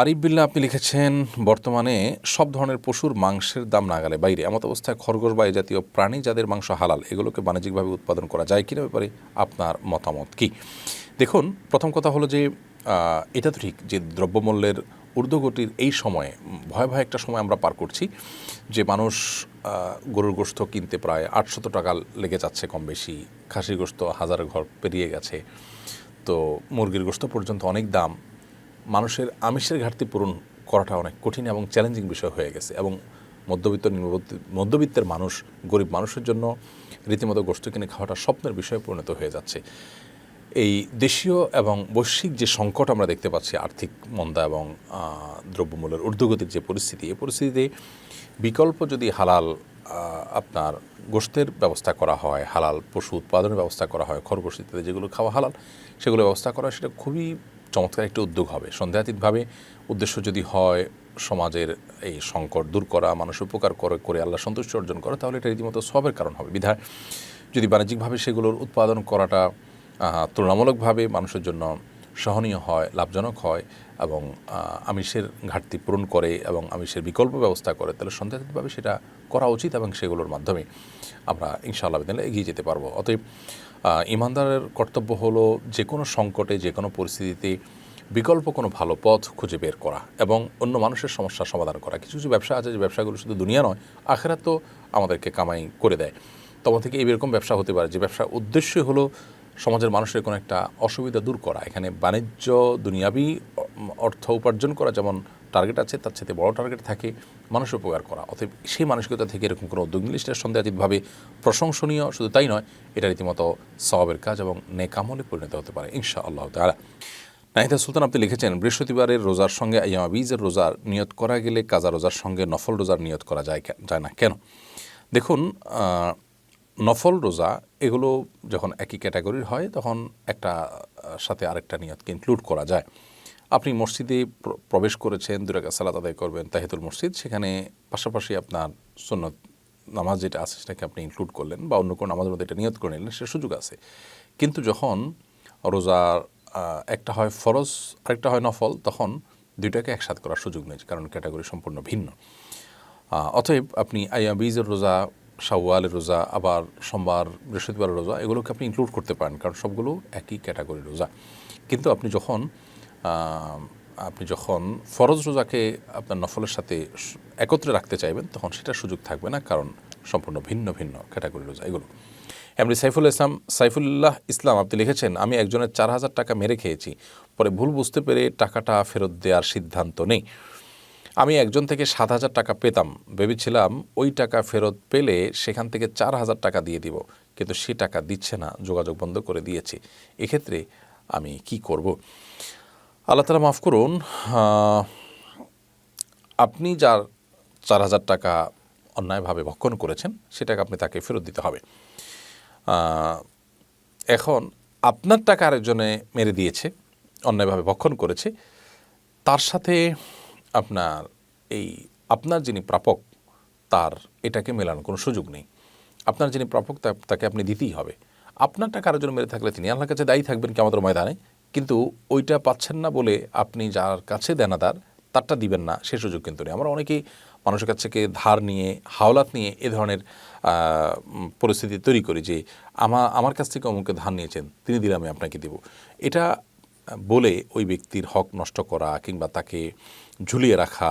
আরিফ বিল্লা, আপনি লিখেছেন, বর্তমানে সব ধরনের পশুর মাংসের দাম নাগালে বাইরে। এমত অবস্থায় খরগোশ বা জাতীয় প্রাণী যাদের মাংস হালাল, এগুলোকে বাণিজ্যিকভাবে উৎপাদন করা যায় কিনা ব্যাপারে আপনার মতামত কি? দেখুন, প্রথম কথা হলো যে এটা তো ঠিক যে দ্রব্যমূল্যের ঊর্ধ্বগতির এই সময়ে, ভয় ভয় একটা সময় আমরা পার করছি যে মানুষ গরুর গোস্ত কিনতে প্রায় আটশত টাকা লেগে যাচ্ছে কম বেশি, খাসির গোস্ত হাজার ঘর পেরিয়ে গেছে। তো মুরগির গোস্ত পর্যন্ত অনেক দাম মানুষের আমিষের ঘাটতি পূরণ করাটা অনেক কঠিন এবং চ্যালেঞ্জিং বিষয় হয়ে গেছে এবং মধ্যবিত্ত মধ্যবিত্তের মানুষ, গরিব মানুষের জন্য রীতিমতো গোষ্ঠ কিনে খাওয়াটা স্বপ্নের বিষয়ে পরিণত হয়ে যাচ্ছে। এই দেশীয় এবং বৈশ্বিক যে সংকট আমরা দেখতে পাচ্ছি, আর্থিক মন্দা এবং দ্রব্যমূল্যের ঊর্ধ্বগতির যে পরিস্থিতি, এই পরিস্থিতিতে বিকল্প যদি হালাল আপনার গোষ্ঠের ব্যবস্থা করা হয়, হালাল পশু উৎপাদনের ব্যবস্থা করা হয়, খরগোশ ইত্যাদি যেগুলো খাওয়া হালাল, সেগুলো ব্যবস্থা করা সেটা খুবই চমৎকার একটি উদ্যোগ হবে। সন্দেহাতীতভাবে উদ্দেশ্য যদি হয় সমাজের এই সংকট দূর করা, মানুষ উপকার করে করে আল্লাহ সন্তুষ্টি অর্জন করা, তাহলে এটা রীতিমতো সবের কারণ হবে। বিধায় যদি বাণিজ্যিকভাবে সেগুলোর উৎপাদন করাটা তুলনামূলকভাবে মানুষের জন্য সহনীয় হয়, লাভজনক হয় এবং আমিষের ঘাটতি পূরণ করে এবং আমিষের বিকল্প ব্যবস্থা করে, তাহলে সন্দেহাতীতভাবে সেটা করা উচিত এবং সেগুলোর মাধ্যমে আমরা ইনশাআল্লাহ এগিয়ে যেতে পারব। অতএব ইমানদারের কর্তব্য হলো যে কোনো সংকটে, যে কোনো পরিস্থিতিতে বিকল্প কোনো ভালো পথ খুঁজে বের করা এবং অন্য মানুষের সমস্যার সমাধান করা। কিছু কিছু ব্যবসা আছে যে ব্যবসাগুলো শুধু দুনিয়া নয়, আখেরাত তো আমাদেরকে কামাই করে দেয়। তখন থেকে এরকম ব্যবসা হতে পারে যে ব্যবসার উদ্দেশ্য হলো সমাজের মানুষের কোনো একটা অসুবিধা দূর করা। এখানে বাণিজ্য, দুনিয়াবি, অর্থ উপার্জন করা যেমন টার্গেট আছে, তার সাথে বড় টার্গেট থাকে মানুষ উপকার করা। অতএব সেই মানসিকতা থেকে এরকম কোনো উদ্যোগ নিলে সেটা সন্দেহাতীতভাবে প্রশংসনীয়, শুধু তাই নয়, এটা রীতিমতো সবের কাজ এবং নেকামলে পরিণত হতে পারে ইনশা আল্লাহ তালা নাহিদা সুলতান আপনি লিখেছেন, বৃহস্পতিবারের রোজার সঙ্গে আইয়ামা বীজের রোজার নিয়ত করা গেলে কাজা রোজার সঙ্গে নফল রোজার নিয়ত করা যায় যায় না কেন? দেখুন নফল রোজা এগুলো যখন একই ক্যাটাগরির হয়, তখন একটা সাথে আরেকটা নিয়তকে ইনক্লুড করা যায়। আপনি মসজিদে প্র- প্রবেশ করেছেন দুরাকা সালাত আদায় করবেন, তাহিতুল মসজিদ, সেখানে পাশাপাশি আপনার সুন্নত নামাজ যেটা আছে সেটাকে আপনি ইনক্লুড করলেন বা অন্য কোনো নামাজের মধ্যে এটা নিয়ত করে নিলেন সে সুযোগ আছে। কিন্তু যখন রোজার একটা হয় ফরজ, আরেকটা হয় নফল, তখন দুইটাকে একসাথে করার সুযোগ নেই, কারণ ক্যাটাগরি সম্পূর্ণ ভিন্ন। অতএব আপনি আইয়া বীজের রোজা, শাওয়ালের রোজা, আবার সোমবার, বৃহস্পতিবারের রোজা, এগুলোকে আপনি ইনক্লুড করতে পারেন, কারণ সবগুলো একই ক্যাটাগরির রোজা। কিন্তু আপনি যখন আপনি যখন ফরজ রোজাকে আপনার নফলের সাথে একত্রে রাখতে চাইবেন, তখন সেটা সুযোগ থাকবে না, কারণ সম্পূর্ণ ভিন্ন ভিন্ন ক্যাটাগরি রোজা এগুলো। এমনি সাইফুল ইসলাম, সাইফুল্লাহ ইসলাম, আপনি লিখেছেন, আমি একজনের চার হাজার টাকা মেরে খেয়েছি, পরে ভুল বুঝতে পেরে টাকাটা ফেরত দেওয়ার সিদ্ধান্ত নেই। আমি একজন থেকে সাত হাজার টাকা পেতাম, ভেবেছিলাম ওই টাকা ফেরত পেলে সেখান থেকে চার হাজার টাকা দিয়ে দিব, কিন্তু সে টাকা দিচ্ছে না, যোগাযোগ বন্ধ করে দিয়েছে। এক্ষেত্রে আমি কি করব? আল্লাহ তালা মাফ করুন আপনি যার চার হাজার টাকা অন্যায়ভাবে ভক্ষণ করেছেন, সেটাকে আপনি তাকে ফেরত দিতে হবে। এখন আপনার টাকা আরেকজনে মেরে দিয়েছে, অন্যায়ভাবে ভক্ষণ করেছে, তার সাথে আপনার এই আপনার যিনি প্রাপক, তার এটাকে মেলানোর কোনো সুযোগ নেই। আপনার যিনি প্রাপক তাকে আপনি দিতেই হবে। আপনার টাকা আরেকজন মেরে থাকলে তিনি আল্লাহর কাছে দায়ী থাকবেন কি আমাদের ময়দানে? কিন্তু ওইটা পাচ্ছেন না বলে আপনি যার কাছে দেনাদার, তারটা দিবেন না, সে সুযোগ কিন্তু নেই। আমরা অনেকেই মানুষের কাছ থেকে ধার নিয়ে, হাওলাত নিয়ে এ ধরনের পরিস্থিতি তৈরি করি যে আমা, আমার কাছ থেকে অমুকে ধার নিয়েছেন, তিনি দিলে আমি আপনাকে দেব। এটা বলে ওই ব্যক্তির হক নষ্ট করা কিংবা তাকে ঝুলিয়ে রাখা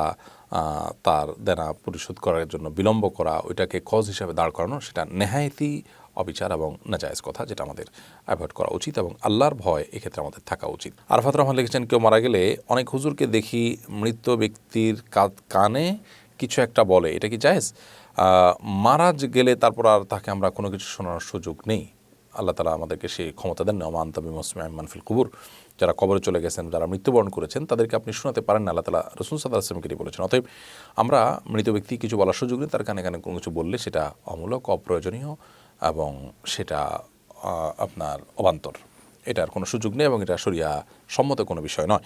তার দেনা পরিশোধ করার জন্য বিলম্ব করা, ওইটাকে কজ হিসাবে দাঁড় করানো, সেটা নেহায়তি অবিচার এবং নাজায়েজ কথা যেটা আমাদের অ্যাভয়েড করা উচিত এবং আল্লাহর ভয় এক্ষেত্রে আমাদের থাকা উচিত। আরফাত রহমান লিখেছেন, কেউ মারা গেলে অনেক হুজুরকে দেখি মৃত ব্যক্তির কানে কিছু একটা বলে। এটা কি জায়েজ? মারা গেলে তারপর আর তাকে আমরা কোনো কিছু শোনার সুযোগ নেই। আল্লাহ তালা আমাদেরকে সেই ক্ষমতা দেন নমান তবি মুসমিম মানফিল কুবুর। যারা কবরে চলে গেছেন, যারা মৃত্যুবরণ করেছেন, তাদেরকে আপনি শোনাতে পারেন না। আল্লাহ তালা রসুল সাদা আসলামকে বলেছেন। অতএব আমরা মৃত ব্যক্তি কিছু বলার সুযোগ নেই, তার কানে কানে কোনো কিছু বললে সেটা অমূলক, অপ্রয়োজনীয় এবং সেটা আপনার অবান্তর। এটার কোনো সুযোগ নেই এবং এটা সরিয়া সম্মত কোনো বিষয় নয়।